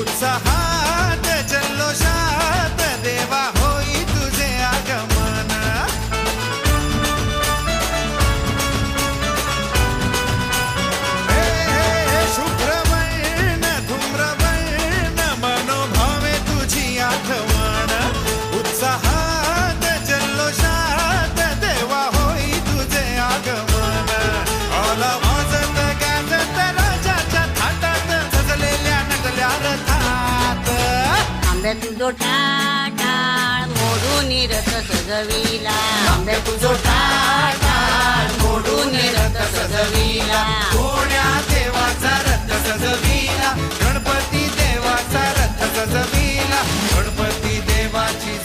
उत्साह आंबे तुझो टाळ मोडून रथ सजविला. आंबे तुझो टाळ मोडून रथ सजविला. थोड्या देवाचा रथ सजविला? गणपती देवाचा रथ सजविला. गणपती देवाची